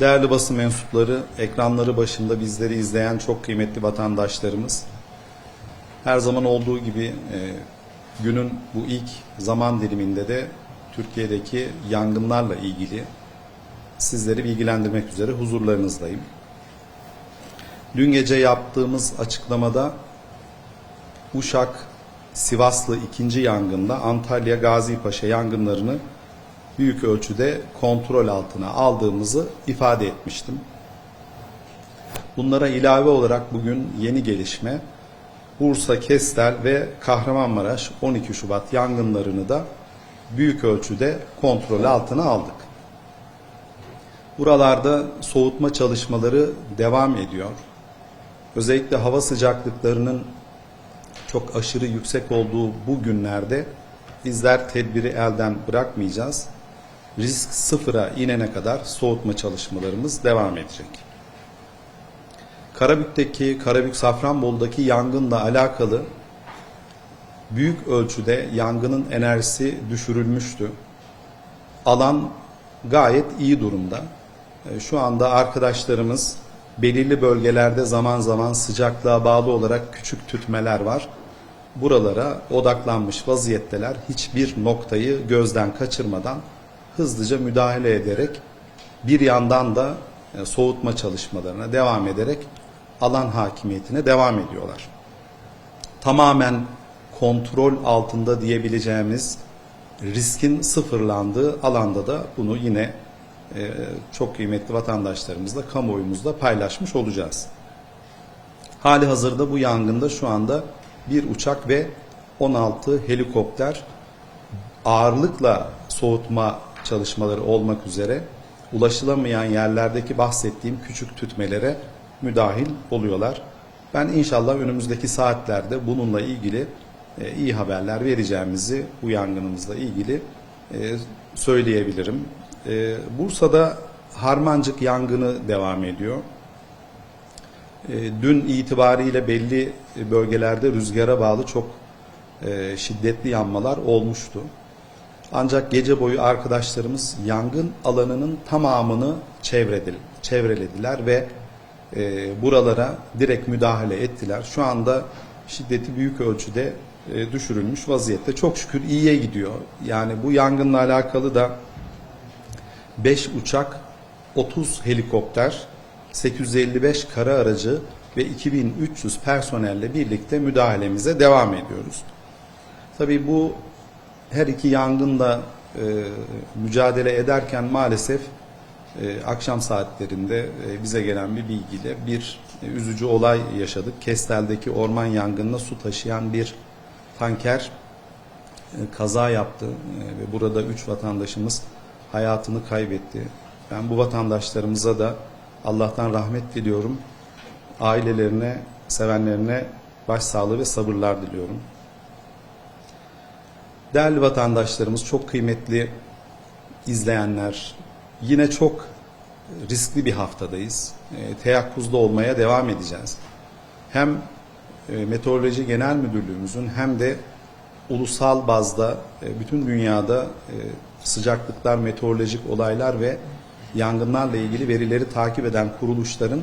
Değerli basın mensupları, ekranları başında bizleri izleyen çok kıymetli vatandaşlarımız, her zaman olduğu gibi e, günün bu ilk zaman diliminde de Türkiye'deki yangınlarla ilgili sizleri bilgilendirmek üzere huzurlarınızdayım. Dün gece yaptığımız açıklamada Uşak Sivaslı ikinci yangında Antalya Gazipaşa yangınlarını büyük ölçüde kontrol altına aldığımızı ifade etmiştim. Bunlara ilave olarak bugün yeni gelişme Bursa, Kestel ve Kahramanmaraş 12 Şubat yangınlarını da büyük ölçüde kontrol altına aldık. Buralarda soğutma çalışmaları devam ediyor. Özellikle hava sıcaklıklarının çok aşırı yüksek olduğu bu günlerde bizler tedbiri elden bırakmayacağız. Risk sıfıra inene kadar soğutma çalışmalarımız devam edecek. Karabük'teki, Karabük Safranbolu'daki yangınla alakalı büyük ölçüde yangının enerjisi düşürülmüştü. Alan gayet iyi durumda. E, Şu anda arkadaşlarımız belirli bölgelerde zaman zaman sıcaklığa bağlı olarak küçük tütmeler var. Buralara odaklanmış vaziyetteler. Hiçbir noktayı gözden kaçırmadan hızlıca müdahale ederek bir yandan da e, soğutma çalışmalarına devam ederek alan hakimiyetine devam ediyorlar. Tamamen kontrol altında diyebileceğimiz riskin sıfırlandığı alanda da bunu yine e, çok kıymetli vatandaşlarımızla, kamuoyumuzla paylaşmış olacağız. Hali hazırda bu yangında şu anda bir uçak ve 16 helikopter ağırlıkla soğutma çalışmaları olmak üzere ulaşılamayan yerlerdeki bahsettiğim küçük tütmelere müdahil oluyorlar. Ben inşallah önümüzdeki saatlerde bununla ilgili e, iyi haberler vereceğimizi bu yangınımızla ilgili e, söyleyebilirim. E, Bursa'da Harmancık yangını devam ediyor. Dün itibariyle belli bölgelerde rüzgara bağlı çok şiddetli yanmalar olmuştu. Ancak gece boyu arkadaşlarımız yangın alanının tamamını çevredil, çevrelediler ve e, buralara direkt müdahale ettiler. Şu anda şiddeti büyük ölçüde e, düşürülmüş vaziyette. Çok şükür iyiye gidiyor. Yani bu yangınla alakalı da 5 uçak, 30 helikopter, 855 kara aracı ve 2300 personelle birlikte müdahalemize devam ediyoruz. Tabii bu her iki yangınla e, mücadele ederken maalesef e, akşam saatlerinde e, bize gelen bir bilgiyle bir e, üzücü olay yaşadık. Kestel'deki orman yangınına su taşıyan bir tanker e, kaza yaptı e, ve burada üç vatandaşımız hayatını kaybetti. Ben bu vatandaşlarımıza da Allah'tan rahmet diliyorum. Ailelerine, sevenlerine başsağlığı ve sabırlar diliyorum. Değerli vatandaşlarımız, çok kıymetli izleyenler, yine çok riskli bir haftadayız. E, teyakkuzda olmaya devam edeceğiz. Hem e, Meteoroloji Genel Müdürlüğümüzün hem de ulusal bazda e, bütün dünyada e, sıcaklıklar, meteorolojik olaylar ve yangınlarla ilgili verileri takip eden kuruluşların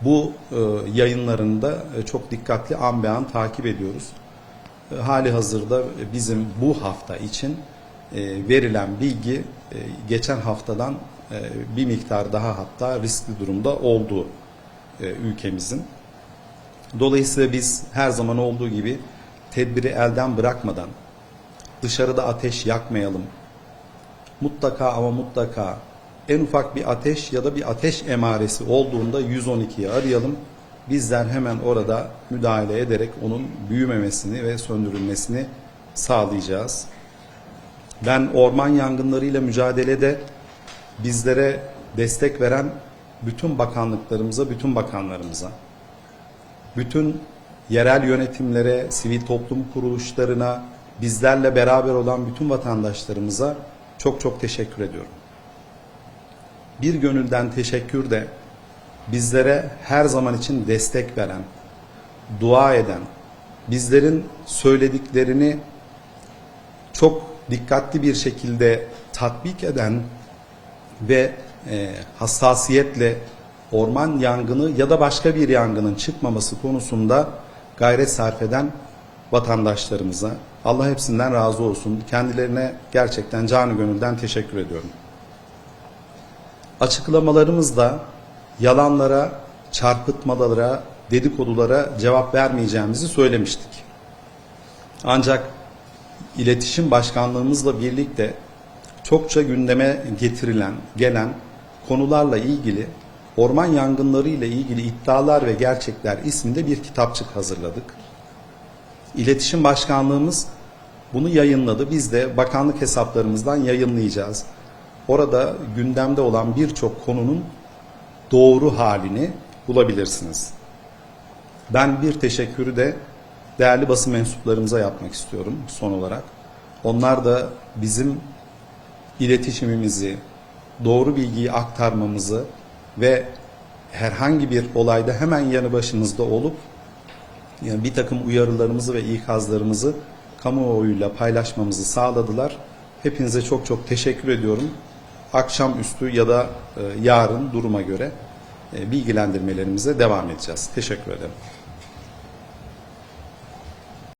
bu e, yayınlarında e, çok dikkatli an be an takip ediyoruz. E, hali hazırda bizim bu hafta için e, verilen bilgi e, geçen haftadan e, bir miktar daha hatta riskli durumda olduğu e, ülkemizin. Dolayısıyla biz her zaman olduğu gibi tedbiri elden bırakmadan dışarıda ateş yakmayalım. Mutlaka ama mutlaka en ufak bir ateş ya da bir ateş emaresi olduğunda 112'yi arayalım. Bizler hemen orada müdahale ederek onun büyümemesini ve söndürülmesini sağlayacağız. Ben orman yangınlarıyla mücadelede bizlere destek veren bütün bakanlıklarımıza, bütün bakanlarımıza, bütün yerel yönetimlere, sivil toplum kuruluşlarına, bizlerle beraber olan bütün vatandaşlarımıza çok çok teşekkür ediyorum. Bir gönülden teşekkür de bizlere her zaman için destek veren, dua eden, bizlerin söylediklerini çok dikkatli bir şekilde tatbik eden ve e, hassasiyetle orman yangını ya da başka bir yangının çıkmaması konusunda gayret sarf eden vatandaşlarımıza Allah hepsinden razı olsun. Kendilerine gerçekten canı gönülden teşekkür ediyorum. Açıklamalarımızda yalanlara, çarpıtmalara, dedikodulara cevap vermeyeceğimizi söylemiştik. Ancak iletişim başkanlığımızla birlikte çokça gündeme getirilen, gelen konularla ilgili orman yangınları ile ilgili iddialar ve gerçekler isminde bir kitapçık hazırladık. İletişim Başkanlığımız bunu yayınladı. Biz de bakanlık hesaplarımızdan yayınlayacağız. Orada gündemde olan birçok konunun doğru halini bulabilirsiniz. Ben bir teşekkürü de değerli basın mensuplarımıza yapmak istiyorum son olarak. Onlar da bizim iletişimimizi, doğru bilgiyi aktarmamızı ve herhangi bir olayda hemen yanı başımızda olup yani bir takım uyarılarımızı ve ikazlarımızı kamuoyuyla paylaşmamızı sağladılar. Hepinize çok çok teşekkür ediyorum. Akşamüstü ya da e, yarın duruma göre e, bilgilendirmelerimize devam edeceğiz. Teşekkür ederim.